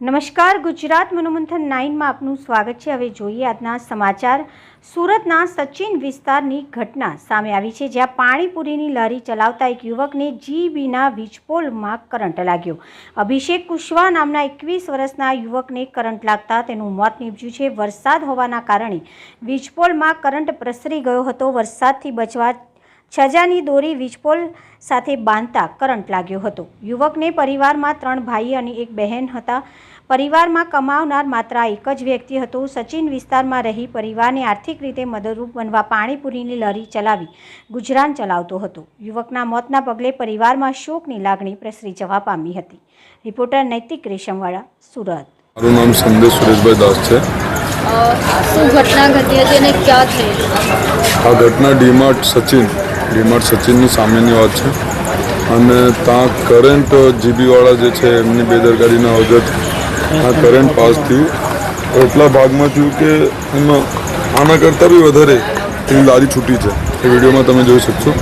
નમસ્કાર, ગુજરાત મનોમંથન નાઇનમાં આપનું સ્વાગત છે. હવે જોઈએ આજના સમાચાર. સુરતના સચિન વિસ્તારની ઘટના સામે આવી છે, જ્યાં પાણીપુરીની લારી ચલાવતા એક યુવકને જીબીના વીજપોલમાં કરંટ લાગ્યો. અભિષેક કુશવા નામના એકવીસ વર્ષના યુવકને કરંટ લાગતા તેનું મોત નીપજ્યું છે. વરસાદ હોવાના કારણે વીજપોલમાં કરંટ પ્રસરી ગયો હતો. વરસાદથી બચવા છજાની દોરી વીજપોલ સાથે બાંધતા કરંટ લાગ્યો હતો. યુવકને પરિવારમાં ત્રણ ભાઈ અને એક બહેન હતા. પરિવારમાં કમાવનાર માત્ર એક જ વ્યક્તિ હતો. સચિન વિસ્તારમાં રહી પરિવારને આર્થિક રીતે મદદરૂપ બનવા પાણીપુરીની લરી ચલાવી ગુજરાન ચલાવતો હતો. યુવકના મોતના પગલે પરિવારમાં શોકની લાગણી પ્રસરી જવા પામી હતી. રિપોર્ટર નૈતિક રેશમવાળા સુરત. મારું નામ સંદેશ સુરેશભાઈ દાસ છે. શું ઘટના ઘટી હતી અને ક્યાં થઈ? આ ઘટના ડીમાર્ટ સચિન ડીમાર્ટ સચિનની સામેની વાત છે. અને ત્યાં કરંટ જીબીવાળા જે છે એમની બેદરકારીના વખત આ કરંટ પાસ થયું એટલા ભાગમાં થયું કે એમાં આના કરતાં બી વધારે એની લારી છૂટી છે. એ વિડીયોમાં તમે જોઈ શકશો.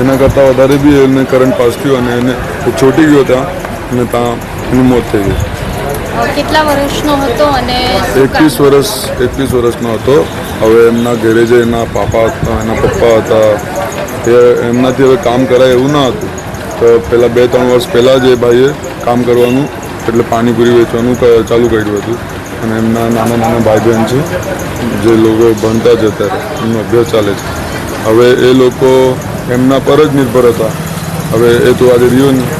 એના કરતાં વધારે બી એને કરંટ પાસ થયું અને એને છોટી ગયો ત્યાં અને ત્યાં એનું મોત થઈ ગયું કેટલા વર્ષનો હતો અને એકવીસ વર્ષ એકવીસ વર્ષનો હતો. હવે એમના ઘરે જે એના પાપા હતા એના પપ્પા હતા એ એમનાથી હવે કામ કરાય એવું ના હતું. તો પહેલાં બે ત્રણ વર્ષ પહેલાં જ એ ભાઈએ કામ કરવાનું એટલે પાણીપુરી વેચવાનું ચાલુ કર્યું હતું. અને એમના નાના નાના ભાઈ બહેન છે જે લોકો ભણતા જ અત્યારે એમનો અભ્યાસ ચાલે છે. હવે એ લોકો એમના પર જ નિર્ભર હતા. હવે એ તો આજે રહ્યો નહીં.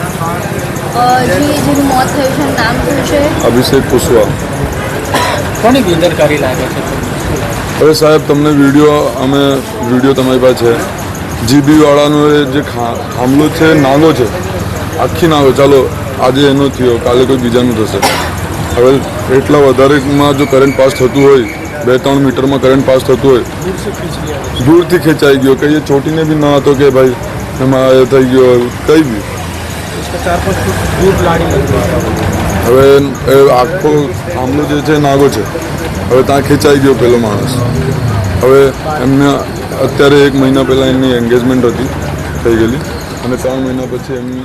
અભિષેક કુશવા કોની બેદરકારી લાગે છે? હવે સાહેબ તમને વીડિયો અમે વીડિયો તમારી પાસે છે જીબીવાળાનો જે થાંભલો છે નાનો છે, આખી નાગો. ચાલો, આજે એનો થયો, કાલે કોઈ બીજાનું થશે. હવે એટલા વધારેમાં જો કરંટ પાસ થતું હોય બે ત્રણ મીટરમાં કરંટ પાસ થતું હોય, દૂરથી ખેંચાઈ ગયો. કંઈ ચોટીને બી ના હતો કે ભાઈ, એમાં એ થઈ ગયો, કંઈ બી. હવે આખો થાંભલો જે છે નાગો છે. હવે ત્યાં ખેંચાઈ ગયો પેલો માણસ. હવે એમને અત્યારે એક મહિના પહેલાં એમની એન્ગેજમેન્ટ હતી થઈ ગયેલી. અને ત્રણ મહિના પછી એમની